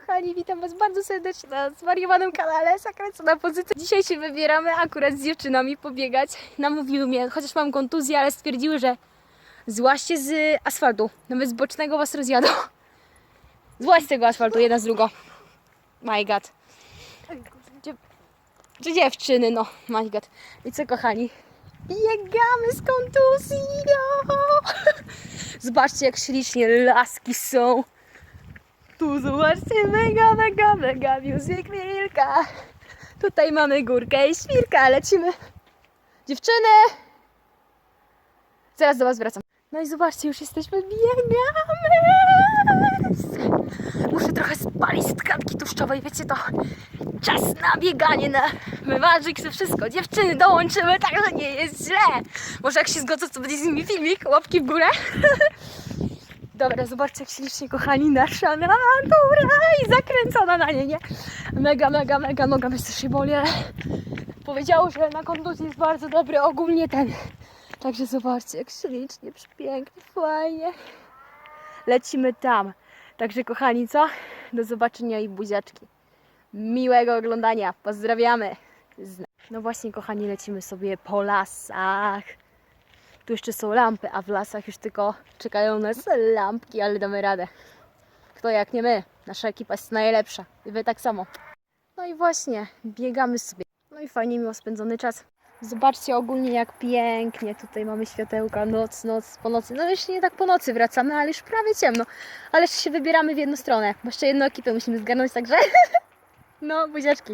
kochani, witam Was bardzo serdecznie na zwariowanym kanale Zakręcona Pozycja. Dzisiaj się wybieramy akurat z dziewczynami pobiegać. Namówiły mnie, chociaż mam kontuzję, ale stwierdziły, że złaście z asfaltu, nawet z bocznego Was rozjadą. Złaź z tego asfaltu, jedna z drugą. My god. Czy dziewczyny, no, my god. I co kochani? Biegamy z kontuzją! Zobaczcie jak ślicznie laski są. Tu zobaczcie, mega, mega, mega music wilka. Tutaj mamy górkę i świrka, lecimy. Dziewczyny! Zaraz do Was wracam. No i zobaczcie, już jesteśmy, biegamy! Muszę trochę spalić z tkanki tłuszczowej, wiecie to. Czas na bieganie, na wyważyć się wszystko. Dziewczyny, dołączymy, także nie jest źle. Może jak się zgodzą, to będzie z nimi filmik, łapki w górę. Dobra, zobaczcie jak ślicznie kochani nasza natura i zakręcona na nie, nie? Mega, mega, mega, noga mnie strasznie boli, ale powiedziało, że na kontuzji jest bardzo dobry ogólnie ten. Także zobaczcie jak ślicznie, pięknie, fajnie. Lecimy tam. Także kochani, co? Do zobaczenia i buziaczki. Miłego oglądania. Pozdrawiamy. No właśnie, kochani, lecimy sobie po lasach. Tu jeszcze są lampy, a w lasach już tylko czekają nas lampki, ale damy radę. Kto jak nie my. Nasza ekipa jest najlepsza. I wy tak samo. No i właśnie, biegamy sobie. No i fajnie miło spędzony czas. Zobaczcie ogólnie jak pięknie. Tutaj mamy światełka, noc, noc, po nocy. No jeszcze nie tak po nocy wracamy, ale już prawie ciemno. Ale jeszcze się wybieramy w jedną stronę, bo jeszcze jedną ekipę musimy zgarnąć, także... No, buziaczki.